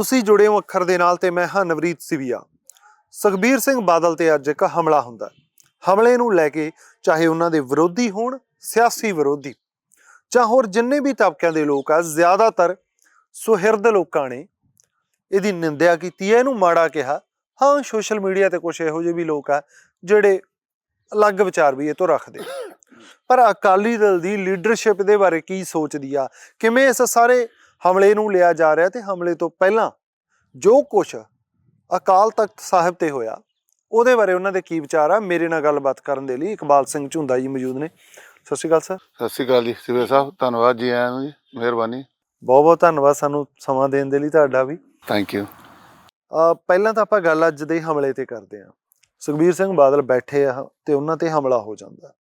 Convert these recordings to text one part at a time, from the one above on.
ਤੁਸੀਂ ਜੁੜੇ ਹੋ ਅੱਖਰ ਦੇ ਨਾਲ ਤੇ ਮੈਂ ਹਾਂ ਨਵਰੀਤ ਸਿਵੀਆ। ਸੁਖਬੀਰ ਸਿੰਘ ਬਾਦਲ ਤੇ ਅੱਜ ਇੱਕ ਹਮਲਾ ਹੁੰਦਾ ਹਮਲੇ ਨੂੰ ਲੈ ਕੇ ਚਾਹੇ ਉਹਨਾਂ ਦੇ ਵਿਰੋਧੀ ਹੋਣ, ਸਿਆਸੀ ਵਿਰੋਧੀ, ਜਾਂ ਹੋਰ ਜਿੰਨੇ ਵੀ ਤਬਕਿਆਂ ਦੇ ਲੋਕ ਆ, ਜ਼ਿਆਦਾਤਰ ਸੁਹਿਰਦ ਲੋਕਾਂ ਨੇ ਇਹਦੀ ਨਿੰਦਿਆ ਕੀਤੀ ਹੈ। ਇਹਨੂੰ ਮਾੜਾ ਕਿਹਾ। ਹਾਂ, ਸੋਸ਼ਲ ਮੀਡੀਆ ਤੇ ਕੁਝ ਇਹੋ ਜਿਹੇ ਵੀ ਲੋਕ ਆ, ਜਿਹੜੇ ਅਲੱਗ ਵਿਚਾਰ ਵੀ ਇਹ ਤੋਂ ਰੱਖਦੇ। ਪਰ ਅਕਾਲੀ ਦਲ ਦੀ ਲੀਡਰਸ਼ਿਪ ਦੇ ਬਾਰੇ ਕੀ ਸੋਚਦੀ ਆ? ਕਿਵੇਂ ਇਸ ਸਾਰੇ ਹਮਲੇ ਨੂੰ ਲਿਆ ਜਾ ਰਿਹਾ ਤੇ ਹਮਲੇ ਤੋਂ ਪਹਿਲਾਂ ਜੋ ਕੁਝ ਅਕਾਲ ਤਖਤ ਸਾਹਿਬ ਤੇ ਹੋਇਆ ਉਹਦੇ ਬਾਰੇ ਉਹਨਾਂ ਦੇ ਕੀ ਵਿਚਾਰ ਆ? ਮੇਰੇ ਨਾਲ ਗੱਲਬਾਤ ਕਰਨ ਦੇ ਲਈ ਇਕਬਾਲ ਸਿੰਘ ਝੁੰਦਾ ਜੀ ਮੌਜੂਦ ਨੇ। ਸਤਿ ਸ਼੍ਰੀ ਅਕਾਲ ਸਰ। ਸਤਿ ਸ਼੍ਰੀ ਅਕਾਲ ਜੀ ਸਿਵੇ ਸਾਹਿਬ ਧੰਨਵਾਦ ਜੀ ਆਇਆਂ ਨੂੰ ਜੀ ਮਿਹਰਬਾਨੀ। ਬਹੁਤ ਬਹੁਤ ਧੰਨਵਾਦ ਸਾਨੂੰ ਸਮਾਂ ਦੇਣ ਦੇ ਲਈ ਤੁਹਾਡਾ ਵੀ। ਥੈਂਕ ਯੂ ਪਹਿਲਾਂ ਤਾਂ ਆਪਾਂ ਗੱਲ ਅੱਜ ਦੇ ਹਮਲੇ ਤੇ ਕਰਦੇ ਹਾਂ। ਸੁਖਬੀਰ ਸਿੰਘ ਬਾਦਲ ਬੈਠੇ ਆ ਤੇ ਉਹਨਾਂ ਤੇ ਹਮਲਾ ਹੋ ਜਾਂਦਾ।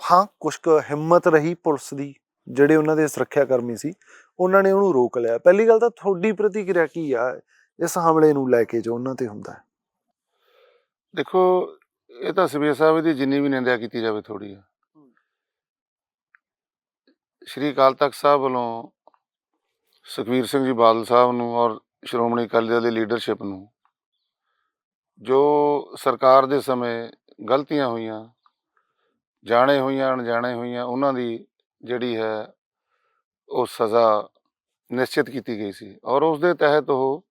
ਹਾਂ ਕੁਛ ਕੁ ਹਿੰਮਤ ਰਹੀ ਪੁਲਿਸ ਦੀ ਜਿਹੜੇ ਉਹਨਾਂ ਦੇ ਸੁਰੱਖਿਆ ਕਰਮੀ ਸੀ, ਉਹਨਾਂ ਨੇ ਉਹਨੂੰ ਰੋਕ ਲਿਆ। ਪਹਿਲੀ ਗੱਲ ਤਾਂ ਤੁਹਾਡੀ ਪ੍ਰਤੀਕਿਰਿਆ ਕੀ ਆ? ਇਸ ਹਮਲੇ ਨੂੰ ਲੈ ਕੇ ਜੋ ਉਹਨਾਂ ਤੇ ਹੁੰਦਾ ਹੈ। ਦੇਖੋ, ਇਹ ਤਾਂ ਸਵੇਰ ਸਾਹਿਬ ਦੀ ਜਿੰਨੀ ਵੀ ਨਿੰਦਿਆ ਕੀਤੀ ਜਾਵੇ ਥੋੜੀ ਆ। ਸ਼੍ਰੀ ਅਕਾਲ ਤਖਤ ਸਾਹਿਬ ਵੱਲੋਂ ਸੁਖਵੀਰ ਸਿੰਘ ਜੀ ਬਾਦਲ ਸਾਹਿਬ ਨੂੰ ਔਰ ਸ਼੍ਰੋਮਣੀ ਅਕਾਲੀ ਦਲ ਦੀ ਲੀਡਰਸ਼ਿਪ ਨੂੰ ਜੋ ਸਰਕਾਰ ਦੇ ਸਮੇਂ ਗਲਤੀਆਂ ਹੋਈਆਂ, ਜਾਣੇ ਹੋਈਆਂ, ਅਣਜਾਣੇ ਹੋਈਆਂ, ਉਹਨਾਂ ਦੀ ਜਿਹੜੀ ਹੈ, ਉਹ ਸਜ਼ਾ ਨਿਸ਼ਚਿਤ ਕੀਤੀ ਗਈ ਸੀ ਔਰ ਉਸ ਦੇ ਤਹਿਤ ਉਹ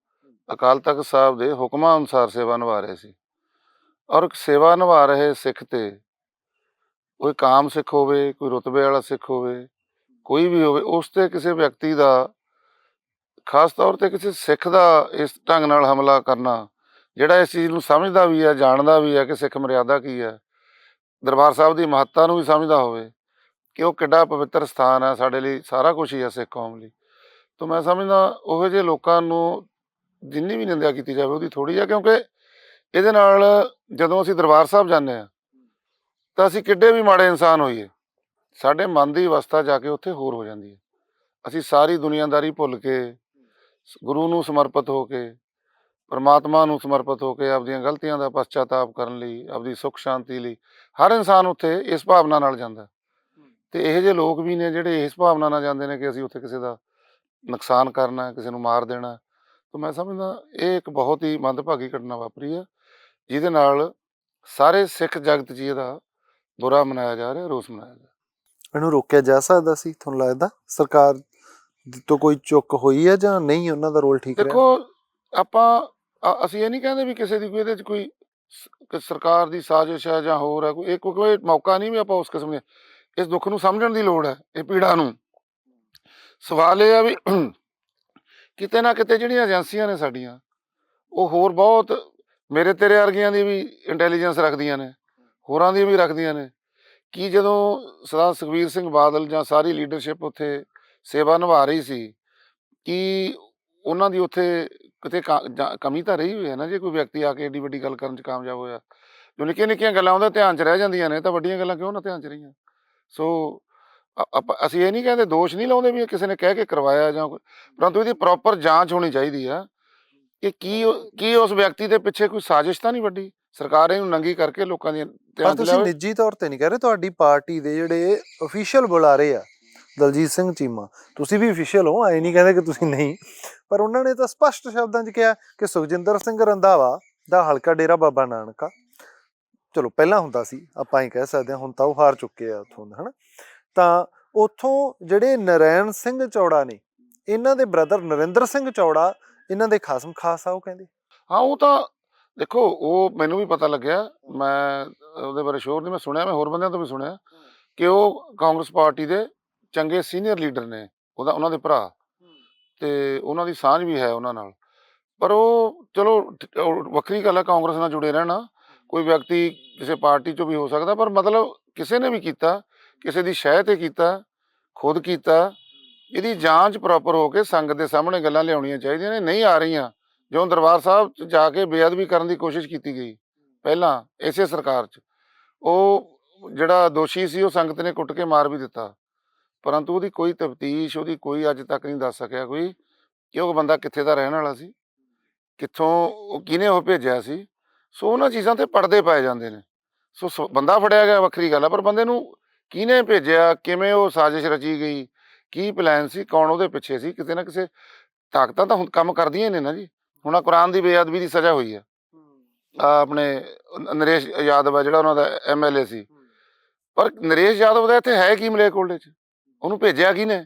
ਅਕਾਲ ਤਖਤ ਸਾਹਿਬ ਦੇ ਹੁਕਮਾਂ ਅਨੁਸਾਰ ਸੇਵਾ ਨਿਭਾ ਰਹੇ ਸੀ ਔਰ ਇੱਕ ਸੇਵਾ ਨਿਭਾ ਰਹੇ ਸਿੱਖ ਤੇ ਕੋਈ ਕਾਮ ਸਿੱਖ ਹੋਵੇ, ਕੋਈ ਰੁਤਬੇ ਵਾਲਾ ਸਿੱਖ ਹੋਵੇ, ਕੋਈ ਵੀ ਹੋਵੇ, ਉਸ ਤੇ ਕਿਸੇ ਵਿਅਕਤੀ ਦਾ ਖਾਸ ਤੌਰ ਤੇ ਕਿਸੇ ਸਿੱਖ ਦਾ ਇਸ ਢੰਗ ਨਾਲ ਹਮਲਾ ਕਰਨਾ, ਜਿਹੜਾ ਇਸ ਚੀਜ਼ ਨੂੰ ਸਮਝਦਾ ਵੀ ਹੈ, ਜਾਣਦਾ ਵੀ ਹੈ ਕਿ ਸਿੱਖ ਮਰਿਆਦਾ ਕੀ ਹੈ, ਦਰਬਾਰ ਸਾਹਿਬ ਦੀ ਮਹੱਤਤਾ ਨੂੰ ਵੀ ਸਮਝਦਾ ਹੋਵੇ ਕਿ ਉਹ ਕਿੱਡਾ ਪਵਿੱਤਰ ਸਥਾਨ ਹੈ ਸਾਡੇ ਲਈ, ਸਾਰਾ ਕੁਝ ਹੀ ਹੈ ਸਿੱਖ ਕੌਮ ਲਈ। ਤਾਂ ਮੈਂ ਸਮਝਦਾ ਉਹੋ ਜਿਹੇ ਲੋਕਾਂ ਨੂੰ ਜਿੰਨੀ ਵੀ ਨਿੰਦਿਆ ਕੀਤੀ ਜਾਵੇ, ਉਹਦੀ ਥੋੜੀ ਆ, ਕਿਉਂਕਿ ਇਹਦੇ ਨਾਲ ਜਦੋਂ ਅਸੀਂ ਦਰਬਾਰ ਸਾਹਿਬ ਜਾਂਦੇ ਆ ਤਾਂ ਅਸੀਂ ਕਿੱਡੇ ਵੀ ਮਾੜੇ ਇਨਸਾਨ ਹੋਈਏ, ਸਾਡੇ ਮਨ ਦੀ ਅਵਸਥਾ ਜਾ ਕੇ ਉੱਥੇ ਹੋਰ ਹੋ ਜਾਂਦੀ ਹੈ। ਅਸੀਂ ਸਾਰੀ ਦੁਨੀਆਦਾਰੀ ਭੁੱਲ ਕੇ ਸ- ਗੁਰੂ ਨੂੰ ਸਮਰਪਿਤ ਹੋ ਕੇ, ਪਰਮਾਤਮਾ ਨੂੰ ਸਮਰਪਿਤ ਹੋ ਕੇ ਆਪਦੀਆਂ ਗਲਤੀਆਂ ਦਾ ਪਛਤਾਤਾਪ ਕਰਨ ਲਈ, ਆਪਦੀ ਸੁੱਖ ਸ਼ਾਂਤੀ ਲਈ, ਹਰ ਇਨਸਾਨ ਉੱਥੇ ਇਸ ਭਾਵਨਾ ਨਾਲ ਜਾਂਦਾ। ਤੇ ਇਹੋ ਜਿਹੇ ਲੋਕ ਵੀ ਨੇ ਜਿਹੜੇ ਇਸ ਭਾਵਨਾ ਨਾਲ ਜਾਂਦੇ ਨੇ ਕਿ ਅਸੀਂ ਉੱਥੇ ਕਿਸੇ ਦਾ ਨੁਕਸਾਨ ਕਰਨਾ ਹੈ, ਕਿਸੇ ਨੂੰ ਮਾਰ ਦੇਣਾ। ਤਾਂ ਮੈਂ ਸਮਝਦਾ ਇਹ ਇੱਕ ਬਹੁਤ ਹੀ ਮੰਦਭਾਗੀ ਘਟਨਾ ਵਾਪਰੀ ਹੈ ਜਿਹਦੇ ਨਾਲ ਸਾਰੇ ਸਿੱਖ ਜਗਤ 'ਚ ਇਹਦਾ ਬੁਰਾ ਮਨਾਇਆ ਜਾ ਰਿਹਾ ਰੋਸ ਮਨਾਇਆ ਜਾ ਰਿਹਾ। ਇਹਨੂੰ ਰੋਕਿਆ ਜਾ ਸਕਦਾ ਸੀ ਤੁਹਾਨੂੰ ਲੱਗਦਾ? ਸਰਕਾਰ ਦੀ ਤੋਂ ਕੋਈ ਚੁੱਕ ਹੋਈ ਹੈ ਜਾਂ ਨਹੀਂ ਉਹਨਾਂ ਦਾ ਰੋਲ ਠੀਕ ਰਿਹਾ? ਦੇਖੋ ਆਪਾਂ ਅਸੀਂ ਇਹ ਨਹੀਂ ਕਹਿੰਦੇ ਵੀ ਕਿਸੇ ਦੀ ਕੋਈ ਇਹਦੇ 'ਚ ਕੋਈ ਸਰਕਾਰ ਦੀ ਸਾਜ਼ਿਸ਼ ਹੈ ਜਾਂ ਹੋਰ ਹੈ ਕੋਈ ਇਹ ਕੋਈ ਕੋਈ ਮੌਕਾ ਨਹੀਂ ਵੀ ਆਪਾਂ ਉਸ ਕਿਸਮ ਦੇ ਇਸ ਦੁੱਖ ਨੂੰ ਸਮਝਣ ਦੀ ਲੋੜ ਹੈ, ਇਹ ਪੀੜਾ ਨੂੰ। ਸਵਾਲ ਇਹ ਆ ਵੀ ਕਿਤੇ ਨਾ ਕਿਤੇ ਜਿਹੜੀਆਂ ਏਜੰਸੀਆਂ ਨੇ ਸਾਡੀਆਂ, ਉਹ ਹੋਰ ਬਹੁਤ ਮੇਰੇ ਤੇਰੇ ਵਰਗੀਆਂ ਦੀ ਵੀ ਇੰਟੈਲੀਜੈਂਸ ਰੱਖਦੀਆਂ ਨੇ, ਹੋਰਾਂ ਦੀ ਵੀ ਰੱਖਦੀਆਂ ਨੇ। ਕੀ ਜਦੋਂ ਸਰਦਾਰ ਸੁਖਬੀਰ ਸਿੰਘ ਬਾਦਲ ਜਾਂ ਸਾਰੀ ਲੀਡਰਸ਼ਿਪ ਉੱਥੇ ਸੇਵਾ ਨਿਭਾ ਰਹੀ ਸੀ, ਕਿ ਉਹਨਾਂ ਦੀ ਉੱਥੇ ਕਿਤੇ ਕਾ- ਕਮੀ ਤਾਂ ਰਹੀ ਹੋਈ ਹੈ ਨਾ ਜੇ ਕੋਈ ਵਿਅਕਤੀ ਆ ਕੇ ਏਡੀ ਵੱਡੀ ਗੱਲ ਕਰਨ 'ਚ ਕਾਮਯਾਬ ਹੋਇਆ? ਜੋ ਨਿੱਕੀਆਂ ਨਿੱਕੀਆਂ ਗੱਲਾਂ ਉਹਦੇ ਧਿਆਨ 'ਚ ਰਹਿ ਜਾਂਦੀਆਂ ਨੇ ਤਾਂ ਵੱਡੀਆਂ ਗੱਲਾਂ ਕਿਉਂ ਨਾ ਧਿਆਨ 'ਚ ਰਹੀਆਂ? ਸੋ ਆਪਾਂ ਅਸੀਂ ਇਹ ਨਹੀਂ ਕਹਿੰਦੇ ਦੋਸ਼ ਨਹੀਂ ਲਾਉਂਦੇ ਵੀ ਇਹ ਕਿਸੇ ਨੇ ਕਹਿ ਕੇ ਕਰਵਾਇਆ ਜਾਂ ਕੋਈ ਪਰੰਤੂ ਇਹਦੀ ਪ੍ਰੋਪਰ ਜਾਂਚ ਹੋਣੀ ਚਾਹੀਦੀ ਆ ਕਿ ਕੀ ਕੀ ਉਸ ਵਿਅਕਤੀ ਦੇ ਪਿੱਛੇ ਕੋਈ ਸਾਜ਼ਿਸ਼ ਤਾਂ ਨਹੀਂ ਵੱਡੀ? ਸਰਕਾਰ ਇਹਨੂੰ ਨੰਗੀ ਕਰਕੇ ਲੋਕਾਂ ਪਰ ਧਿਆਨ ਤੁਸੀਂ ਨਿੱਜੀ ਤੌਰ ਤੇ ਨਹੀਂ ਕਹਿ ਰਹੇ ਤੁਹਾਡੀ ਪਾਰਟੀ ਦੇ ਜਿਹੜੇ ਅਫੀਸ਼ੀਅਲ ਬੁਲਾਰੇ ਆ ਦਲਜੀਤ ਸਿੰਘ ਚੀਮਾ ਤੁਸੀਂ ਵੀ ਅਫੀਸ਼ੀਅਲ ਹੋ ਐ ਨਹੀਂ ਕਹਿੰਦੇ ਕਿ ਤੁਸੀਂ ਨਹੀਂ ਪਰ ਉਹਨਾਂ ਨੇ ਤਾਂ ਸਪਸ਼ਟ ਸ਼ਬਦਾਂ 'ਚ ਕਿਹਾ ਕਿ ਸੁਖਜਿੰਦਰ ਸਿੰਘ ਰੰਧਾਵਾ ਦਾ ਹਲਕਾ ਡੇਰਾ ਬਾਬਾ ਨਾਨਕਾ ਚਲੋ ਪਹਿਲਾਂ ਹੁੰਦਾ ਸੀ, ਆਪਾਂ ਹੀ ਕਹਿ ਸਕਦੇ ਹਾਂ, ਹੁਣ ਤਾਂ ਉਹ ਹਾਰ ਚੁੱਕੇ ਆ ਉੱਥੋਂ ਦਾ, ਹਨਾ। ਤਾਂ ਉੱਥੋਂ ਜਿਹੜੇ ਨਰੈਣ ਸਿੰਘ ਚੌੜਾ ਨੇ, ਇਹਨਾਂ ਦੇ ਬ੍ਰਦਰ ਨਰਿੰਦਰ ਸਿੰਘ ਚੌੜਾ, ਇਹਨਾਂ ਦੇ ਖਾਸਮ ਖਾਸ ਆ ਉਹ ਕਹਿੰਦੇ? ਹਾਂ, ਉਹ ਤਾਂ ਦੇਖੋ, ਉਹ ਮੈਨੂੰ ਵੀ ਪਤਾ ਲੱਗਿਆ, ਮੈਂ ਉਹਦੇ ਬਾਰੇ ਸ਼ੋਰ ਨਹੀਂ, ਮੈਂ ਸੁਣਿਆ, ਮੈਂ ਹੋਰ ਬੰਦਿਆਂ ਤੋਂ ਵੀ ਸੁਣਿਆ ਕਿ ਉਹ ਕਾਂਗਰਸ ਪਾਰਟੀ ਦੇ ਚੰਗੇ ਸੀਨੀਅਰ ਲੀਡਰ ਨੇ, ਉਹਦਾ, ਉਹਨਾਂ ਦੇ ਭਰਾ ਤੇ ਉਹਨਾਂ ਦੀ ਸਾਂਝ ਵੀ ਹੈ ਉਹਨਾਂ ਨਾਲ। ਪਰ ਉਹ, ਚਲੋ ਵੱਖਰੀ ਗੱਲ ਹੈ, ਕਾਂਗਰਸ ਨਾਲ ਜੁੜੇ ਰਹਿਣਾ ਕੋਈ ਵਿਅਕਤੀ ਕਿਸੇ ਪਾਰਟੀ ਚੋਂ ਵੀ ਹੋ ਸਕਦਾ, ਪਰ ਮਤਲਬ ਕਿਸੇ ਨੇ ਵੀ ਕੀਤਾ, ਕਿਸੇ ਦੀ ਸ਼ਹਿ ਤੇ ਕੀਤਾ, ਖੁਦ ਕੀਤਾ, ਇਹਦੀ ਜਾਂਚ ਪ੍ਰੋਪਰ ਹੋ ਕੇ ਸੰਗਤ ਦੇ ਸਾਹਮਣੇ ਗੱਲਾਂ ਲਿਆਉਣੀਆਂ ਚਾਹੀਦੀਆਂ ਨੇ, ਨਹੀਂ ਆ ਰਹੀਆਂ। ਜਦੋਂ ਦਰਬਾਰ ਸਾਹਿਬ 'ਚ ਜਾ ਕੇ ਬੇਅਦਬੀ ਕਰਨ ਦੀ ਕੋਸ਼ਿਸ਼ ਕੀਤੀ ਗਈ, ਪਹਿਲਾਂ ਇਸੇ ਸਰਕਾਰ 'ਚ। ਉਹ ਜਿਹੜਾ ਦੋਸ਼ੀ ਸੀ, ਉਹ ਸੰਗਤ ਨੇ ਕੁੱਟ ਕੇ ਮਾਰ ਵੀ ਦਿੱਤਾ। ਪਰੰਤੂ ਉਹਦੀ ਕੋਈ ਤਫਤੀਸ਼, ਉਹਦੀ ਕੋਈ ਅੱਜ ਤੱਕ ਨਹੀਂ ਦੱਸ ਸਕਿਆ ਕੋਈ ਕਿ ਉਹ ਬੰਦਾ ਕਿੱਥੇ ਦਾ ਰਹਿਣ ਵਾਲਾ ਸੀ, ਕਿੱਥੋਂ ਉਹ ਕਿਹਨੇ ਉਹ ਭੇਜਿਆ ਸੀ। ਸੋ ਉਹਨਾਂ ਚੀਜ਼ਾਂ ਤੇ ਪਰਦੇ ਪਾਏ ਜਾਂਦੇ ਨੇ। ਸੋ ਬੰਦਾ ਫੜਿਆ ਗਿਆ ਵੱਖਰੀ ਗੱਲ ਆ ਪਰ ਬੰਦੇ ਨੂੰ ਕਿਹਨੇ ਭੇਜਿਆ ਕਿਵੇਂ ਉਹ ਸਾਜ਼ਿਸ਼ ਰਚੀ ਗਈ ਕੀ ਪਲਾਨ ਸੀ ਕੌਣ ਉਹਦੇ ਪਿੱਛੇ ਸੀ ਕਿਤੇ ਨਾ ਕਿਸੇ ਤਾਕਤਾਂ ਤਾਂ ਹੁਣ ਕੰਮ ਕਰਦੀਆਂ ਨੇ ਨਾ ਜੀ। ਹੁਣ ਆਹ ਕੁਰਾਨ ਦੀ ਬੇਅਦਬੀ ਦੀ ਸਜ਼ਾ ਹੋਈ ਆਹ ਆਪਣੇ ਨ- ਨਰੇਸ਼ ਯਾਦਵ ਹੈ ਜਿਹੜਾ ਉਹਨਾਂ ਦਾ ਐਮਐਲਏ ਸੀ। ਪਰ ਨਰੇਸ਼ ਯਾਦਵ ਦਾ ਇੱਥੇ ਹੈ ਕੀ ਮਲੇਰਕੋਟਲੇ 'ਚ ਉਹਨੂੰ ਭੇਜਿਆ ਕਿਹਨੇ?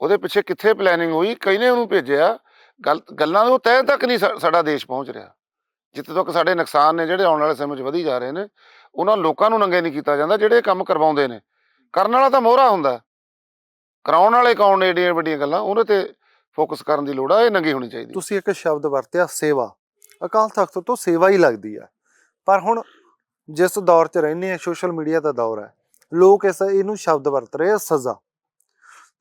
ਉਹਦੇ ਪਿੱਛੇ ਕਿੱਥੇ ਪਲੈਨਿੰਗ ਹੋਈ? ਕਿਹਨੇ ਉਹਨੂੰ ਭੇਜਿਆ? ਗੱਲ ਉਹ ਤਹਿ ਤੱਕ ਨਹੀਂ ਸਾਡਾ ਦੇਸ਼ ਪਹੁੰਚ ਰਿਹਾ। ਜਿੱਥੇ ਤੱਕ ਸਾਡੇ ਨੁਕਸਾਨ ਨੇ ਜਿਹੜੇ ਆਉਣ ਵਾਲੇ ਸਮੇਂ 'ਚ ਵਧੀ ਜਾ ਰਹੇ ਨੇ, ਉਹਨਾਂ ਲੋਕਾਂ ਨੂੰ ਨੰਗੇ ਨਹੀਂ ਕੀਤਾ ਜਾਂਦਾ, ਜਿਹੜੇ ਕੰਮ ਕਰਵਾਉਂਦੇ ਨੇ। ਕਰਨ ਵਾਲਾ ਤਾਂ ਮੋਹਰਾ ਹੁੰਦਾ ਕਰਾਉਣ ਵਾਲੇ ਕੌਣ ਨੇ ਏਡੀਆਂ ਵੱਡੀਆਂ ਗੱਲਾਂ, ਉਹਦੇ ਤੇ ਫੋਕਸ ਕਰਨ ਦੀ ਲੋੜ ਆ, ਇਹ ਨੰਗੀ ਹੋਣੀ ਚਾਹੀਦੀ ਤੁਸੀਂ ਇੱਕ ਸ਼ਬਦ ਵਰਤਿਆ, ਸੇਵਾ। ਅਕਾਲ ਤਖਤ ਤੋਂ ਸੇਵਾ ਹੀ ਲੱਗਦੀ ਹੈ। ਪਰ ਹੁਣ ਜਿਸ ਦੌਰ 'ਚ ਰਹਿੰਦੇ ਆ ਸੋਸ਼ਲ ਮੀਡੀਆ ਦਾ ਦੌਰ ਹੈ, ਲੋਕ ਇਸ, ਇਹਨੂੰ ਸ਼ਬਦ ਵਰਤ ਰਹੇ ਆ, ਸਜ਼ਾ।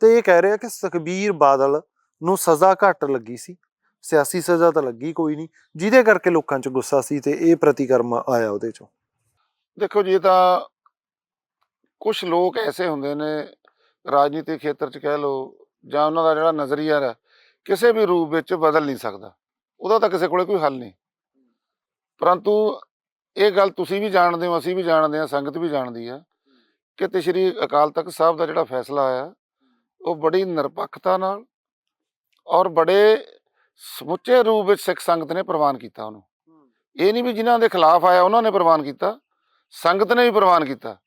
ਤੇ ਇਹ ਕਹਿ ਰਹੇ ਆ ਕਿ ਸੁਖਬੀਰ ਬਾਦਲ ਨੂੰ ਸਜ਼ਾ ਘੱਟ ਲੱਗੀ ਸੀ। ਸਿਆਸੀ ਸਜ਼ਾ ਤਾਂ ਲੱਗੀ ਕੋਈ ਨਹੀਂ, ਜਿਹਦੇ ਕਰਕੇ ਲੋਕਾਂ 'ਚ ਗੁੱਸਾ ਸੀ ਤੇ ਇਹ ਪ੍ਰਤੀਕਰਮ ਆਇਆ ਉਹਦੇ 'ਚੋਂ। ਦੇਖੋ ਜੀ, ਇਹ ਤਾਂ ਕੁਝ ਲੋਕ ਐਸੇ ਹੁੰਦੇ ਨੇ ਰਾਜਨੀਤਿਕ ਖੇਤਰ 'ਚ ਕਹਿ ਲਓ ਜਾਂ ਉਹਨਾਂ ਦਾ ਜਿਹੜਾ ਨਜ਼ਰੀਆ ਹੈ, ਕਿਸੇ ਵੀ ਰੂਪ ਵਿੱਚ ਬਦਲ ਨਹੀਂ ਸਕਦਾ। ਉਹਦਾ ਤਾਂ ਕਿਸੇ ਕੋਲੇ ਕੋਈ ਹੱਲ ਨਹੀਂ। ਪਰੰਤੂ ਇਹ ਗੱਲ ਤੁਸੀਂ ਵੀ ਜਾਣਦੇ ਹੋ, ਅਸੀਂ ਵੀ ਜਾਣਦੇ ਹਾਂ, ਸੰਗਤ ਵੀ ਜਾਣਦੀ ਆ ਕਿ ਤੇ ਸ਼੍ਰੀ ਅਕਾਲ ਤਖਤ ਸਾਹਿਬ ਦਾ ਜਿਹੜਾ ਫੈਸਲਾ ਆਇਆ, ਉਹ ਬੜੀ ਨਿਰਪੱਖਤਾ ਨਾਲ ਔਰ ਬੜੇ ਸਮੁੱਚੇ ਰੂਪ ਵਿੱਚ ਸਿੱਖ ਸੰਗਤ ਨੇ ਪ੍ਰਵਾਨ ਕੀਤਾ ਉਹਨੂੰ। ਇਹ ਨਹੀਂ ਵੀ ਜਿਨ੍ਹਾਂ ਦੇ ਖਿਲਾਫ ਆਇਆ ਉਹਨਾਂ ਨੇ ਪ੍ਰਵਾਨ ਕੀਤਾ। ਸੰਗਤ ਨੇ ਵੀ ਪ੍ਰਵਾਨ ਕੀਤਾ।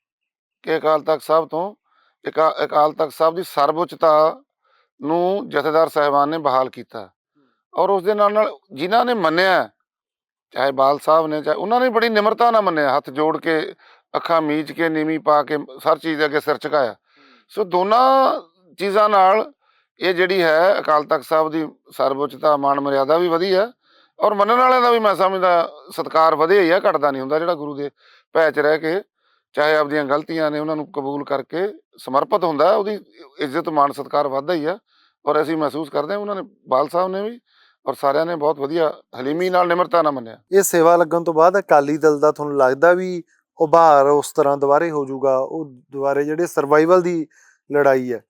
ਕਿ ਅਕਾਲ ਤਖਤ ਸਾਹਿਬ ਤੋਂ ਅਕਾ- ਅਕਾਲ ਤਖਤ ਸਾਹਿਬ ਦੀ ਸਰਵਉੱਚਤਾ ਨੂੰ ਜਥੇਦਾਰ ਸਾਹਿਬਾਨ ਨੇ ਬਹਾਲ ਕੀਤਾ। ਔਰ ਉਸ ਦੇ ਨਾਲ ਨਾਲ ਜਿਨ੍ਹਾਂ ਨੇ ਮੰਨਿਆ ਚਾਹੇ ਬਾਲ ਸਾਹਿਬ ਨੇ ਚਾਹੇ ਉਹਨਾਂ ਨੇ ਬੜੀ ਨਿਮਰਤਾ ਨਾਲ ਮੰਨਿਆ ਹੱਥ ਜੋੜ ਕੇ ਅੱਖਾਂ ਮੀਚ ਕੇ ਨੀਵੀਂ ਪਾ ਕੇ ਹਰ ਚੀਜ਼ ਦੇ ਅੱਗੇ ਸਿਰ ਝੁਕਾਇਆ। ਸੋ ਦੋਨਾਂ ਚੀਜ਼ਾਂ ਨਾਲ ਇਹ ਜਿਹੜੀ ਹੈ ਅਕਾਲ ਤਖਤ ਸਾਹਿਬ ਦੀ ਸਰਵਉੱਚਤਾ, ਮਾਣ, ਮਰਿਆਦਾ ਵੀ ਵਧੀ ਹੈ ਔਰ ਮੰਨਣ ਵਾਲਿਆਂ ਦਾ ਵੀ ਮੈਂ ਸਮਝਦਾ ਸਤਿਕਾਰ ਵਧਿਆ ਹੀ ਆ, ਘਟਦਾ ਨਹੀਂ ਹੁੰਦਾ ਜਿਹੜਾ ਗੁਰੂ ਦੇ ਭੈ 'ਚ ਰਹਿ ਕੇ ਚਾਹੇ ਆਪਦੀਆਂ ਗਲਤੀਆਂ ਨੇ ਉਹਨਾਂ ਨੂੰ ਕਬੂਲ ਕਰਕੇ ਸਮਰਪਿਤ ਹੁੰਦਾ, ਉਹਦੀ ਇੱਜ਼ਤ, ਮਾਣ, ਸਤਿਕਾਰ ਵੱਧਦਾ ਹੀ ਆ ਔਰ ਅਸੀਂ ਮਹਿਸੂਸ ਕਰਦੇ ਹਾਂ ਉਹਨਾਂ ਨੇ, ਬਾਲ ਸਾਹਿਬ ਨੇ ਵੀ ਔਰ ਸਾਰਿਆਂ ਨੇ ਬਹੁਤ ਵਧੀਆ ਹਲੀਮੀ ਨਾਲ ਨਿਮਰਤਾ ਨਾਲ ਮੰਨਿਆ। ਇਹ ਸੇਵਾ ਲੱਗਣ ਤੋਂ ਬਾਅਦ ਅਕਾਲੀ ਦਲ ਦਾ ਤੁਹਾਨੂੰ ਲੱਗਦਾ ਵੀ ਉਭਾਰ ਉਸ ਤਰ੍ਹਾਂ ਦੁਬਾਰੇ ਹੋ ਜਾਊਗਾ, ਉਹ ਦੁਬਾਰੇ ਜਿਹੜੇ ਸਰਵਾਈਵਲ ਦੀ ਲੜਾਈ ਹੈ?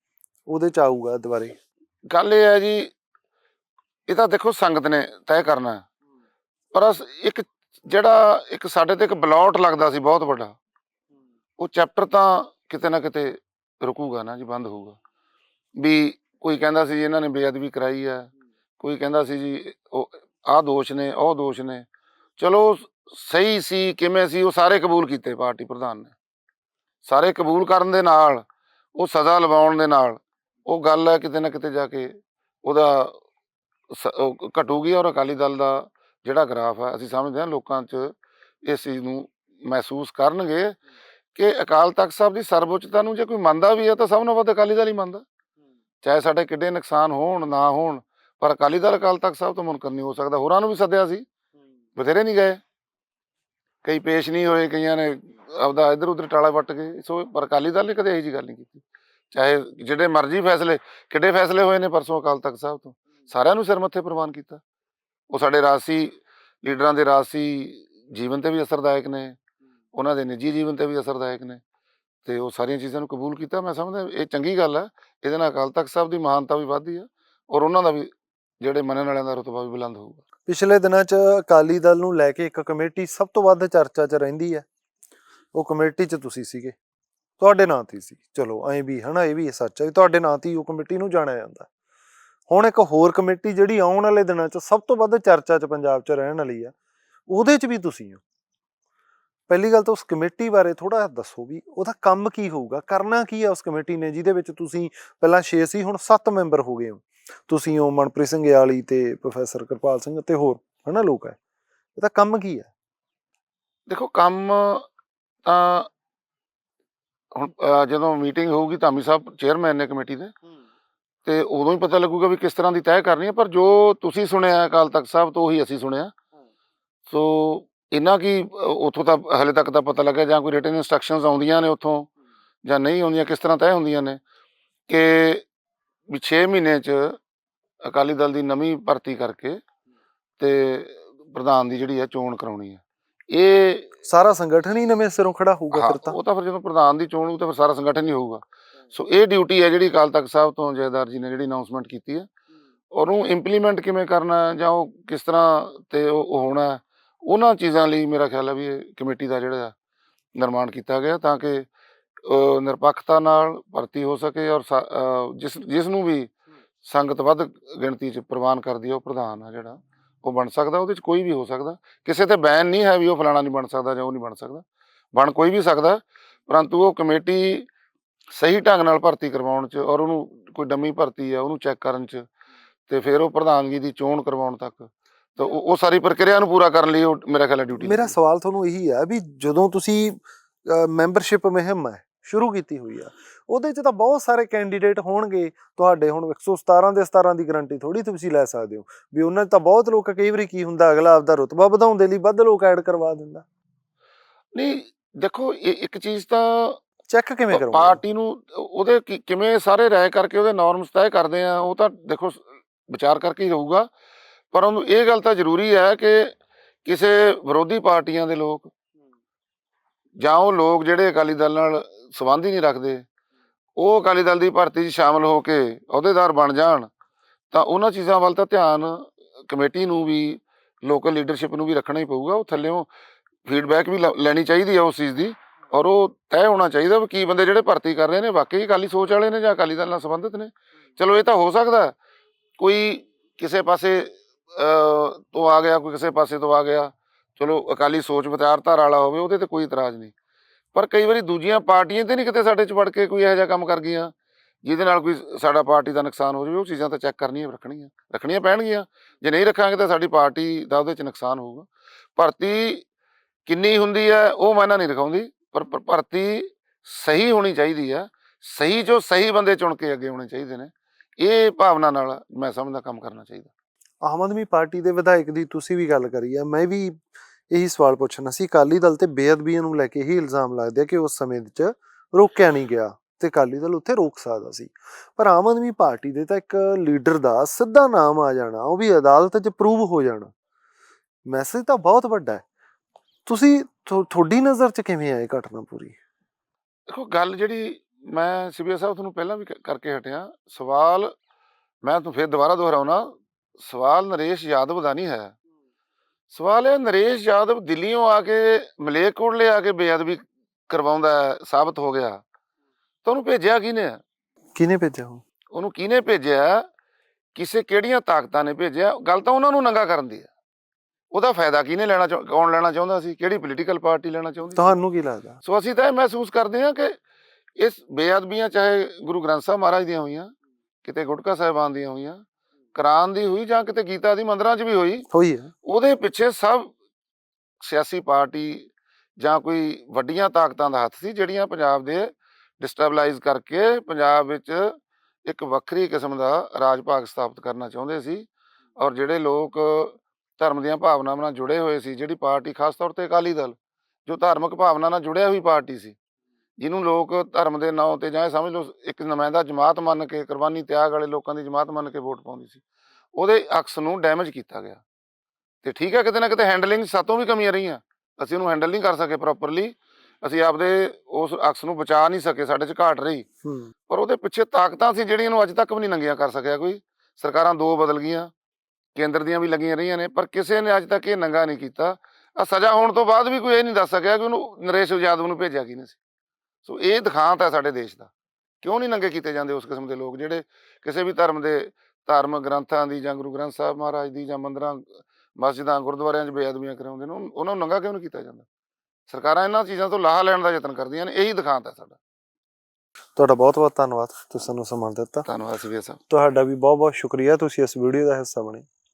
ਉਹਦੇ ਚ ਆਊਗਾ ਦੁਬਾਰੇ। ਗੱਲ ਇਹ ਹੈ ਜੀ, ਇਹ ਤਾਂ ਦੇਖੋ ਸੰਗਤ ਨੇ ਤੈਅ ਕਰਨਾ ਪਰ ਅਸ- ਇੱਕ ਜਿਹੜਾ ਇੱਕ ਸਾਡੇ ਤੇ ਇੱਕ ਬਲੌਟ ਲੱਗਦਾ ਸੀ ਬਹੁਤ ਵੱਡਾ, ਉਹ ਚੈਪਟਰ ਤਾਂ ਕਿਤੇ ਨਾ ਕਿਤੇ ਰੁਕੂਗਾ ਨਾ ਜੀ, ਬੰਦ ਹੋਊਗਾ। ਵੀ ਕੋਈ ਕਹਿੰਦਾ ਸੀ ਜੀ ਇਹਨਾਂ ਨੇ ਬੇਅਦਬੀ ਕਰਾਈ ਹੈ, ਕੋਈ ਕਹਿੰਦਾ ਸੀ ਜੀ ਉਹ ਆਹ ਦੋਸ਼ ਨੇ, ਉਹ ਦੋਸ਼ ਨੇ। ਚਲੋ ਸਹੀ ਸੀ, ਕਿਵੇਂ ਸੀ, ਉਹ ਸਾਰੇ ਕਬੂਲ ਕੀਤੇ ਪਾਰਟੀ ਪ੍ਰਧਾਨ ਨੇ। ਸਾਰੇ ਕਬੂਲ ਕਰਨ ਦੇ ਨਾਲ, ਉਹ ਸਜ਼ਾ ਲਵਾਉਣ ਦੇ ਨਾਲ ਉਹ ਗੱਲ ਹੈ ਕਿਤੇ ਨਾ ਕਿਤੇ ਜਾ ਕੇ ਉਹਦਾ ਘਟੂਗੀ ਔਰ ਅਕਾਲੀ ਦਲ ਦਾ ਜਿਹੜਾ ਗ੍ਰਾਫ ਹੈ ਅਸੀਂ ਸਮਝਦੇ ਹਾਂ ਲੋਕਾਂ 'ਚ ਇਸ ਚੀਜ਼ ਨੂੰ ਮਹਿਸੂਸ ਕਰਨਗੇ ਕਿ ਅਕਾਲ ਤਖਤ ਸਾਹਿਬ ਦੀ ਸਰਵਉੱਚਤਾ ਨੂੰ ਜੇ ਕੋਈ ਮੰਨਦਾ ਵੀ ਹੈ ਤਾਂ ਸਭ ਨਾਲੋਂ ਵੱਧ ਅਕਾਲੀ ਦਲ ਹੀ ਮੰਨਦਾ। ਚਾਹੇ ਸਾਡੇ ਕਿੱਡੇ ਨੁਕਸਾਨ ਹੋਣ ਨਾ ਹੋਣ ਪਰ ਅਕਾਲੀ ਦਲ ਅਕਾਲ ਤਖਤ ਸਾਹਿਬ ਤੋਂ ਮੁਨਕਰ ਨਹੀਂ ਹੋ ਸਕਦਾ। ਹੋਰਾਂ ਨੂੰ ਵੀ ਸੱਦਿਆ ਸੀ। ਬਥੇਰੇ ਨਹੀਂ ਗਏ। ਕਈ ਪੇਸ਼ ਨਹੀਂ ਹੋਏ ਕਈਆਂ ਨੇ ਆਪਦਾ ਇੱਧਰ ਉੱਧਰ ਟਾਲਾ ਵੱਟ ਗਏ ਸੋ ਪਰ ਅਕਾਲੀ ਦਲ ਨੇ ਕਦੇ ਇਹੋ ਜੀ ਗੱਲ ਨਹੀਂ ਕੀਤੀ। ਚਾਹੇ ਜਿਹੜੇ ਮਰਜ਼ੀ ਫੈਸਲੇ ਕਿੱਡੇ ਫੈਸਲੇ ਹੋਏ ਨੇ ਪਰਸੋਂ ਅਕਾਲ ਤਖਤ ਸਾਹਿਬ ਤੋਂ? ਸਾਰਿਆਂ ਨੂੰ ਸਿਰ ਮੱਥੇ ਪ੍ਰਵਾਨ ਕੀਤਾ। ਉਹ ਸਾਡੇ ਰਾਜਸੀ ਲੀਡਰਾਂ ਦੇ ਰਾਜਸੀ ਜੀਵਨ ਤੇ ਵੀ ਅਸਰਦਾਇਕ ਨੇ। ਉਹਨਾਂ ਦੇ ਨਿੱਜੀ ਜੀਵਨ ਤੇ ਵੀ ਅਸਰਦਾਇਕ ਨੇ। ਤੇ ਉਹ ਸਾਰੀਆਂ ਚੀਜ਼ਾਂ ਨੂੰ ਕਬੂਲ ਕੀਤਾ। ਮੈਂ ਸਮਝਦਾ ਇਹ ਚੰਗੀ ਗੱਲ ਹੈ ਇਹਦੇ ਨਾਲ ਅਕਾਲ ਤਖਤ ਸਾਹਿਬ ਦੀ ਮਹਾਨਤਾ ਵੀ ਵੱਧਦੀ ਹੈ ਔਰ ਉਹਨਾਂ ਦਾ ਵੀ ਜਿਹੜੇ ਮੰਨਣ ਵਾਲਿਆਂ ਦਾ ਰੁਤਬਾ ਵੀ ਬੁਲੰਦ ਹੋਊਗਾ। ਪਿਛਲੇ ਦਿਨਾਂ 'ਚ ਅਕਾਲੀ ਦਲ ਨੂੰ ਲੈ ਕੇ ਇੱਕ ਕਮੇਟੀ ਸਭ ਤੋਂ ਵੱਧ ਚਰਚਾ 'ਚ ਰਹਿੰਦੀ ਹੈ। ਉਹ ਕਮੇਟੀ 'ਚ ਤੁਸੀਂ ਸੀਗੇ। ਤੁਹਾਡੇ ਨਾਂ ਤੇ ਸੀ। ਚਲੋ, ਐਂ ਵੀ ਹਨਾ, ਇਹ ਵੀ ਸੱਚ ਹੈ ਤੁਹਾਡੇ ਨਾਂ ਤੇ ਉਹ ਕਮੇਟੀ ਨੂੰ ਜਾਣਿਆ ਜਾਂਦਾ। ਹੁਣ ਇੱਕ ਹੋਰ ਕਮੇਟੀ ਜਿਹੜੀ ਆਉਣ ਵਾਲੇ ਦਿਨਾਂ 'ਚ ਸਭ ਤੋਂ ਵੱਧ ਚਰਚਾ 'ਚ ਪੰਜਾਬ 'ਚ ਰਹਿਣ ਵਾਲੀ ਆ, ਉਹਦੇ 'ਚ ਵੀ ਤੁਸੀਂ ਹੋ। ਪਹਿਲੀ ਗੱਲ ਤਾਂ ਉਸ ਕਮੇਟੀ ਬਾਰੇ ਥੋੜਾ ਦੱਸੋ ਵੀ ਉਹਦਾ ਕੰਮ ਕੀ ਹੋਊਗਾ, ਕਰਨਾ ਕੀ ਆ ਉਸ ਕਮੇਟੀ ਨੇ, ਜਿਹਦੇ ਵਿੱਚ ਤੁਸੀਂ ਪਹਿਲਾਂ 6 ਸੀ, ਹੁਣ 7 ਮੈਂਬਰ ਹੋ ਗਏ ਹੋ। ਤੁਸੀਂ ਹੋ ਮਨਪ੍ਰੀਤ ਸਿੰਘ ਯਾਲੀ ਤੇ ਪ੍ਰੋਫੈਸਰ ਕਿਰਪਾਲ ਸਿੰਘ ਤੇ ਹੋਰ ਹਨਾ ਲੋਕ ਹੈ ਇਹਦਾ ਕੰਮ ਕੀ ਹੈ ਦੇਖੋ, ਕੰਮ ਤਾਂ ਹੁਣ ਅਹ, ਜਦੋਂ ਮੀਟਿੰਗ ਹੋਊਗੀ ਧਾਮੀ ਸਾਹਿਬ ਚੇਅਰਮੈਨ ਨੇ ਕਮੇਟੀ ਦੇ ਤੇ ਉਦੋਂ ਹੀ ਪਤਾ ਲੱਗੂਗਾ ਵੀ ਕਿਸ ਤਰ੍ਹਾਂ ਦੀ ਤੈਅ ਕਰਨੀ ਹੈ ਪਰ ਜੋ ਤੁਸੀਂ ਸੁਣਿਆ ਅਕਾਲ ਤਖਤ ਸਾਹਿਬ ਤੋਂ ਉਹੀ ਅਸੀਂ ਸੁਣਿਆ। ਸੋ ਇੰਨਾ ਕੀ ਉਥੋਂ ਤਾਂ ਹਲੇ ਤੱਕ ਤਾਂ ਪਤਾ ਲੱਗਾ ਜਾਂ ਕੋਈ ਰਿਟਨ ਇਨਸਟਰਕਸ਼ਨਸ ਆਉਂਦੀਆਂ ਨੇ ਉਥੋਂ ਜਾਂ ਨਹੀਂ ਆਉਂਦੀਆਂ ਕਿਸ ਤਰ੍ਹਾਂ ਤੈਅ ਹੁੰਦੀਆਂ ਨੇ ਕਿ ਵੀ 6 ਮਹੀਨੇ ਚ ਅਕਾਲੀ ਦਲ ਦੀ ਨਵੀਂ ਭਰਤੀ ਕਰਕੇ ਤੇ ਪ੍ਰਧਾਨ ਦੀ ਜਿਹੜੀ ਹੈ ਚੋਣ ਕਰਾਉਣੀ ਹੈ। ਇਹ ਸਾਰਾ ਸੰਗਠਨ ਹੀ ਨਵੇਂ ਸਿਰੋਂ ਖੜਾ ਹੋਊਗਾ ਫਿਰ ਤਾਂ। ਉਹ ਤਾਂ ਫਿਰ ਜਦੋਂ ਪ੍ਰਧਾਨ ਦੀ ਚੋਣ ਹੋਊ ਤਾਂ ਫਿਰ ਸਾਰਾ ਸੰਗਠਨ ਹੀ ਹੋਊਗਾ। ਸੋ ਇਹ ਡਿਊਟੀ ਹੈ ਜਿਹੜੀ ਅਕਾਲ ਤਖਤ ਸਾਹਿਬ ਤੋਂ ਜੈਦਾਰ ਜੀ ਨੇ ਜਿਹੜੀ ਅਨਾਉਂਸਮੈਂਟ ਕੀਤੀ ਹੈ। ਉਹਨੂੰ ਇੰਪਲੀਮੈਂਟ ਕਿਵੇਂ ਕਰਨਾ ਹੈ ਜਾਂ ਉਹ ਕਿਸ ਤਰ੍ਹਾਂ ਤੇ ਉਹ ਹੋਣਾ ਉਹਨਾਂ ਚੀਜ਼ਾਂ ਲਈ ਮੇਰਾ ਖਿਆਲ ਹੈ ਵੀ ਇਹ ਕਮੇਟੀ ਦਾ ਜਿਹੜਾ ਨਿਰਮਾਣ ਕੀਤਾ ਗਿਆ ਤਾਂ ਕਿ ਨਿਰਪੱਖਤਾ ਨਾਲ ਭਰਤੀ ਹੋ ਸਕੇ ਔਰ ਜਿਸ ਜਿਸ ਨੂੰ ਵੀ ਸੰਗਤ ਵੱਧ ਗਿਣਤੀ 'ਚ ਪ੍ਰਵਾਨ ਕਰਦੀ ਹੈ ਉਹ ਪ੍ਰਧਾਨ ਆ ਜਿਹੜਾ। ਉਹ ਬਣ ਸਕਦਾ ਉਹਦੇ 'ਚ ਕੋਈ ਵੀ ਹੋ ਸਕਦਾ। ਕਿਸੇ ਤੇ ਬੈਨ ਨਹੀਂ ਹੈ ਵੀ ਉਹ ਫਲਾਣਾ ਨਹੀਂ ਬਣ ਸਕਦਾ ਜਾਂ ਉਹ ਨਹੀਂ ਬਣ ਸਕਦਾ। ਬਣ ਕੋਈ ਵੀ ਸਕਦਾ ਪਰੰਤੂ ਉਹ ਕਮੇਟੀ ਸਹੀ ਢੰਗ ਨਾਲ ਭਰਤੀ ਕਰਵਾਉਣ 'ਚ ਔਰ ਉਹਨੂੰ ਕੋਈ ਡੰਮੀ ਭਰਤੀ ਆ ਉਹਨੂੰ ਚੈੱਕ ਕਰਨ 'ਚ ਤੇ ਫਿਰ ਉਹ ਪ੍ਰਧਾਨਗੀ ਦੀ ਚੋਣ ਕਰਵਾਉਣ ਤੱਕ। ਤਾਂ ਉਹ ਸਾਰੀ ਪ੍ਰਕਿਰਿਆ ਨੂੰ ਪੂਰਾ ਕਰਨ ਲਈ ਉਹ ਮੇਰਾ ਖਿਆਲ ਹੈ ਡਿਊਟੀ ਮੇਰਾ ਸਵਾਲ ਤੁਹਾਨੂੰ ਇਹੀ ਹੈ ਵੀ ਜਦੋਂ ਤੁਸੀਂ ਮੈਂਬਰਸ਼ਿਪ ਮੁਹਿੰਮ ਹੈ ਸ਼ੁਰੂ ਕੀਤੀ ਹੋਈ ਆ। ਉਹਦੇ 'ਚ ਤਾਂ ਬਹੁਤ ਸਾਰੇ ਕੈਂਡੀਡੇਟ ਹੋਣਗੇ। ਤੁਹਾਡੇ ਹੁਣ 117 ਦੇ 17 ਦੀ ਗਾਰੰਟੀ ਥੋੜੀ ਤੁਸੀਂ ਲੈ ਸਕਦੇ ਹੋ। ਵੀ ਉਹਨਾਂ 'ਚ ਤਾਂ ਬਹੁਤ ਲੋਕ ਕਈ ਵਾਰੀ ਕੀ ਹੁੰਦਾ ਅਗਲਾ ਆਪਦਾ ਰੁਤਬਾ ਵਧਾਉਣ ਦੇ ਲਈ ਵੱਧ ਲੋਕ ਐਡ ਕਰਵਾ ਦਿੰਦਾ। ਨਹੀਂ ਦੇਖੋ ਇਹ ਇੱਕ ਚੀਜ਼ ਤਾਂ ਚੈੱਕ ਕਿਵੇਂ ਕਰੋਗੇ? ਪਾਰਟੀ ਨੂੰ ਉਹਦੇ ਕਿਵੇਂ ਸਾਰੇ ਰਾਏ ਕਰਕੇ ਉਹਦੇ ਨਾਰਮਸ ਤੈਅ ਕਰਦੇ ਆ ਉਹ ਤਾਂ ਦੇਖੋ ਵਿਚਾਰ ਕਰਕੇ ਹੀ ਰਹੂਗਾ। ਪਰ ਉਹਨੂੰ ਇਹ ਗੱਲ ਤਾਂ ਜ਼ਰੂਰੀ ਹੈ ਕਿ ਕਿਸੇ ਵਿਰੋਧੀ ਪਾਰਟੀਆਂ ਦੇ ਲੋਕ ਜਾਂ ਉਹ ਲੋਕ ਜਿਹੜੇ ਅਕਾਲੀ ਦਲ ਨਾਲ ਸੰਬੰਧ ਹੀ ਨਹੀਂ ਰੱਖਦੇ। ਉਹ ਅਕਾਲੀ ਦਲ ਦੀ ਭਰਤੀ 'ਚ ਸ਼ਾਮਲ ਹੋ ਕੇ ਅਹੁਦੇਦਾਰ ਬਣ ਜਾਣ, ਤਾਂ ਉਹਨਾਂ ਚੀਜ਼ਾਂ ਵੱਲ ਤਾਂ ਧਿਆਨ ਕਮੇਟੀ ਨੂੰ ਵੀ, ਲੋਕਲ ਲੀਡਰਸ਼ਿਪ ਨੂੰ ਵੀ ਰੱਖਣਾ ਹੀ ਪਊਗਾ। ਉਹ ਥੱਲੇੋਂ ਫੀਡਬੈਕ ਵੀ ਲ- ਲੈਣੀ ਚਾਹੀਦੀ ਆ ਉਸ ਚੀਜ਼ ਦੀ ਔਰ ਉਹ ਤੈਅ ਹੋਣਾ ਚਾਹੀਦਾ ਵੀ ਕੀ ਬੰਦੇ ਜਿਹੜੇ ਭਰਤੀ ਕਰ ਰਹੇ ਨੇ, ਵਾਕਈ ਅਕਾਲੀ ਸੋਚ ਵਾਲੇ ਨੇ ਜਾਂ ਅਕਾਲੀ ਦਲ ਨਾਲ ਸੰਬੰਧਿਤ ਨੇ? ਚਲੋ ਇਹ ਤਾਂ ਹੋ ਸਕਦਾ। ਕੋਈ ਕਿਸੇ ਪਾਸੇ ਤੋਂ ਆ ਗਿਆ, ਕੋਈ ਕਿਸੇ ਪਾਸੇ ਤੋਂ ਆ ਗਿਆ। ਚਲੋ ਅਕਾਲੀ ਸੋਚ ਵਿਚਾਰਧਾਰਾ ਵਾਲਾ ਹੋਵੇ, ਉਹਦੇ ਤੇ ਕੋਈ ਇਤਰਾਜ਼ ਨਹੀਂ। ਪਰ ਕਈ ਵਾਰੀ ਦੂਜੀਆਂ ਪਾਰਟੀਆਂ ਤੇ ਨਹੀਂ ਕਿਤੇ ਸਾਡੇ ਚ ਵੜ ਕੇ ਕੋਈ ਇਹੋ ਜਿਹਾ ਕੰਮ ਕਰ ਗਈਆਂ। ਜਿਹਦੇ ਨਾਲ ਕੋਈ ਸਾਡਾ ਪਾਰਟੀ ਦਾ ਨੁਕਸਾਨ ਹੋ ਜਾਵੇ, ਉਹ ਚੀਜ਼ਾਂ ਤਾਂ ਚੈੱਕ ਕਰਨੀਆਂ ਰੱਖਣੀਆਂ। ਰੱਖਣੀਆਂ ਪੈਣਗੀਆਂ। ਜੇ ਨਹੀਂ ਰੱਖਾਂਗੇ ਤਾਂ ਸਾਡੀ ਪਾਰਟੀ ਦਾ ਉਹਦੇ ਚ ਨੁਕਸਾਨ ਹੋਊਗਾ। ਭਰਤੀ ਕਿੰਨੀ ਹੁੰਦੀ ਹੈ, ਉਹ ਮੈਨਾਂ ਨਹੀਂ ਰਖਾਉਂਦੀ ਪਰ ਭਰਤੀ ਸਹੀ ਹੋਣੀ ਚਾਹੀਦੀ ਹੈ। ਸਹੀ ਜੋ ਸਹੀ ਬੰਦੇ ਚੁਣ ਕੇ ਅੱਗੇ ਆਉਣੇ ਚਾਹੀਦੇ ਨੇ। ਇਹ ਭਾਵਨਾ ਨਾਲ ਮੈਂ ਸਮਝਦਾ ਕੰਮ ਕਰਨਾ ਚਾਹੀਦਾ। ਆਮ ਆਦਮੀ ਪਾਰਟੀ ਦੇ ਵਿਧਾਇਕ ਦੀ ਤੁਸੀਂ ਵੀ ਗੱਲ ਕਰੀ ਆ। ਮੈਂ ਵੀ ਇਹੀ ਸਵਾਲ ਪੁੱਛਣਾ ਸੀ। ਅਕਾਲੀ ਦਲ ਤੇ ਬੇਅਦਬੀਆਂ ਨੂੰ ਲੈ ਕੇ ਹੀ ਇਲਜ਼ਾਮ ਲੱਗਦੇ ਆ ਕਿ ਉਸ ਸਮੇਂ ਵਿੱਚ ਰੋਕਿਆ ਨਹੀਂ ਗਿਆ ਤੇ ਅਕਾਲੀ ਦਲ ਉੱਥੇ ਰੋਕ ਸਕਦਾ ਸੀ। ਪਰ ਆਮ ਆਦਮੀ ਪਾਰਟੀ ਦੇ ਤਾਂ ਇੱਕ ਲੀਡਰ ਦਾ ਸਿੱਧਾ ਨਾਮ ਆ ਜਾਣਾ, ਉਹ ਵੀ ਅਦਾਲਤ 'ਚ ਪ੍ਰੂਵ ਹੋ ਜਾਣਾ। ਮੈਸੇਜ ਤਾਂ ਬਹੁਤ ਵੱਡਾ ਹੈ। ਤੁਸੀਂ ਤੁਹਾਡੀ ਨਜ਼ਰ 'ਚ ਕਿਵੇਂ ਆਏ ਘਟਨਾ ਪੂਰੀ? ਦੇਖੋ, ਗੱਲ ਜਿਹੜੀ ਮੈਂ ਸੀਬੀਆਈ ਸਾਹਿਬ ਤੁਹਾਨੂੰ ਪਹਿਲਾਂ ਵੀ ਕਰਕੇ ਹਟਿਆ। ਸਵਾਲ ਮੈਂ ਤੁਹਾਨੂੰ ਫਿਰ ਦੁਬਾਰਾ ਦੁਹਰਾਉਣਾ, ਸਵਾਲ ਨਰੇਸ਼ ਯਾਦਵ ਦਾ ਨਹੀਂ ਹੈ। ਸਵਾਲ ਇਹ ਨਰੇਸ਼ ਯਾਦਵ ਦਿੱਲੀੋਂ ਆ ਕੇ ਮਲੇਰਕੋਟਲੇ ਆ ਕੇ ਬੇਅਦਬੀ ਕਰਵਾਉਂਦਾ ਸਾਬਤ ਹੋ ਗਿਆ। ਤਾਂ ਉਹਨੂੰ ਭੇਜਿਆ ਕਿਹਨੇ ਹੈ? ਕਿਹਨੇ ਭੇਜਿਆ ਉਹ? ਉਹਨੂੰ ਕਿਹਨੇ ਭੇਜਿਆ ਕਿਸੇ ਕਿਹੜੀਆਂ ਤਾਕਤਾਂ ਨੇ ਭੇਜਿਆ? ਗੱਲ ਤਾਂ ਉਹਨਾਂ ਨੂੰ ਨੰਗਾ ਕਰਨ ਦੀ ਹੈ। ਉਹਦਾ ਫਾਇਦਾ ਕਿਹਨੇ ਲੈਣਾ ਕੌਣ ਲੈਣਾ ਚਾਹੁੰਦਾ ਸੀ? ਕਿਹੜੀ ਪੋਲੀਟੀਕਲ ਪਾਰਟੀ ਲੈਣਾ ਚਾਹੁੰਦੀ ਤੁਹਾਨੂੰ ਕੀ ਲੱਗਦਾ? ਸੋ ਅਸੀਂ ਤਾਂ ਇਹ ਮਹਿਸੂਸ ਕਰਦੇ ਹਾਂ ਕਿ ਇਸ ਬੇਅਦਬੀਆਂ ਚਾਹੇ ਗੁਰੂ ਗ੍ਰੰਥ ਸਾਹਿਬ ਮਹਾਰਾਜ ਦੀਆਂ ਹੋਈਆਂ ਕਿਤੇ ਗੁਟਕਾ ਸਾਹਿਬਾਨ ਦੀਆਂ ਹੋਈਆਂ ਕੁਰਾਨ ਦੀ ਹੋਈ ਜਾਂ ਕਿਤੇ ਗੀਤਾ ਦੀ ਮੰਦਰਾਂ 'ਚ ਵੀ ਹੋਈ? ਹੋਈ ਹੈ ਉਹਦੇ ਪਿੱਛੇ ਸਭ ਸਿਆਸੀ ਪਾਰਟੀ ਜਾਂ ਕੋਈ ਵੱਡੀਆਂ ਤਾਕਤਾਂ ਦਾ ਹੱਥ ਸੀ ਜਿਹੜੀਆਂ ਪੰਜਾਬ ਦੇ ਡਿਸਟਰਬਲਾਈਜ਼ ਕਰਕੇ ਪੰਜਾਬ ਵਿੱਚ ਇੱਕ ਵੱਖਰੀ ਕਿਸਮ ਦਾ ਰਾਜ ਭਾਗ ਸਥਾਪਿਤ ਕਰਨਾ ਚਾਹੁੰਦੇ ਸੀ ਔਰ ਜਿਹੜੇ ਲੋਕ ਧਰਮ ਦੀਆਂ ਭਾਵਨਾਵਾਂ ਨਾਲ ਜੁੜੇ ਹੋਏ ਸੀ ਜਿਹੜੀ ਪਾਰਟੀ ਖਾਸ ਤੌਰ ਤੇ ਅਕਾਲੀ ਦਲ ਜੋ ਧਾਰਮਿਕ ਭਾਵਨਾ ਨਾਲ ਜੁੜਿਆ ਹੋਈ ਪਾਰਟੀ ਸੀ ਜਿਹਨੂੰ ਲੋਕ ਧਰਮ ਦੇ ਨਾਂ ਤੇ ਜਾਂ ਸਮਝ ਲਓ ਇੱਕ ਨੁਮਾਇੰਦਾ ਜਮਾਤ ਮੰਨ ਕੇ ਕੁਰਬਾਨੀ ਤਿਆਗ ਵਾਲੇ ਲੋਕਾਂ ਦੀ ਜਮਾਤ ਮੰਨ ਕੇ ਵੋਟ ਪਾਉਂਦੀ ਸੀ ਉਹਦੇ ਅਕਸ ਨੂੰ ਡੈਮੇਜ ਕੀਤਾ ਗਿਆ। ਤੇ ਠੀਕ ਹੈ ਕਿਤੇ ਨਾ ਕਿਤੇ ਹੈਂਡਲਿੰਗ ਸਾਤੋਂ ਵੀ ਕਮੀਆਂ ਰਹੀਆਂ। ਅਸੀਂ ਉਹਨੂੰ ਹੈਂਡਲ ਨਹੀਂ ਕਰ ਸਕੇ ਪ੍ਰੋਪਰਲੀ ਅਸੀਂ ਆਪਦੇ ਉਸ ਅਕਸ ਨੂੰ ਬਚਾ ਨਹੀਂ ਸਕੇ ਸਾਡੇ 'ਚ ਘਾਟ ਰਹੀ। ਪਰ ਉਹਦੇ ਪਿੱਛੇ ਤਾਕਤਾਂ ਸੀ ਜਿਹੜੀਆਂ ਨੂੰ ਅੱਜ ਤੱਕ ਵੀ ਨਹੀਂ ਨੰਗੀਆਂ ਕਰ ਸਕਿਆ ਕੋਈ। ਸਰਕਾਰਾਂ ਦੋ ਬਦਲ ਗਈਆਂ ਕੇਂਦਰ ਦੀਆਂ ਵੀ ਲੱਗੀਆਂ ਰਹੀਆਂ ਨੇ ਪਰ ਕਿਸੇ ਨੇ ਅੱਜ ਤੱਕ ਇਹ ਨੰਗਾ ਨਹੀਂ ਕੀਤਾ। ਆ ਸਜ਼ਾ ਹੋਣ ਤੋਂ ਬਾਅਦ ਵੀ ਕੋਈ ਇਹ ਨਹੀਂ ਦੱਸ ਸਕਿਆ ਕਿ ਉਹਨੂੰ ਨਰੇਸ਼ ਯਾਦਵ ਨੂੰ ਭੇਜਿਆ ਕਿਹਨੇ ਸੀ। ਸੋ ਇਹ ਦਿਖਾਂਤ ਹੈ ਸਾਡੇ ਦੇਸ਼ ਦਾ। ਕਿਉਂ ਨਹੀਂ ਨੰਗੇ ਕੀਤੇ ਜਾਂਦੇ ਉਸ ਕਿਸਮ ਦੇ ਲੋਕ ਜਿਹੜੇ ਕਿਸੇ ਵੀ ਧਰਮ ਦੇ ਧਾਰਮਿਕ ਗ੍ਰੰਥਾਂ ਦੀ ਜਾਂ ਗੁਰੂ ਗ੍ਰੰਥ ਸਾਹਿਬ ਮਹਾਰਾਜ ਦੀ ਜਾਂ ਮੰਦਰਾਂ ਮਸਜਿਦਾਂ ਗੁਰਦੁਆਰਿਆਂ 'ਚ ਬੇਅਦਬੀਆਂ ਕਰਾਉਂਦੇ ਨੇ ਉਹਨੂੰ- ਨੂੰ ਨੰਗਾ ਕਿਉਂ ਨਹੀਂ ਕੀਤਾ ਜਾਂਦਾ? ਸਰਕਾਰਾਂ ਇਹਨਾਂ ਚੀਜ਼ਾਂ ਤੋਂ ਲਾਹਾ ਲੈਣ ਦਾ ਯਤਨ ਕਰਦੀਆਂ ਨੇ ਇਹੀ ਦਿਖਾਂਤ ਹੈ ਸਾਡਾ। ਤੁਹਾਡਾ ਬਹੁਤ ਬਹੁਤ ਧੰਨਵਾਦ ਤੁਸੀਂ ਸਾਨੂੰ ਸਮਾਂ ਦਿੱਤਾ। ਧੰਨਵਾਦ ਸਵੇਰ ਸਾਹਿਬ। ਤੁਹਾਡਾ ਵੀ ਬਹੁਤ ਬਹੁਤ ਸ਼ੁਕਰੀਆ ਤੁਸੀਂ ਇਸ ਵੀਡੀਓ ਦਾ ਹਿੱਸਾ ਬਣੇ।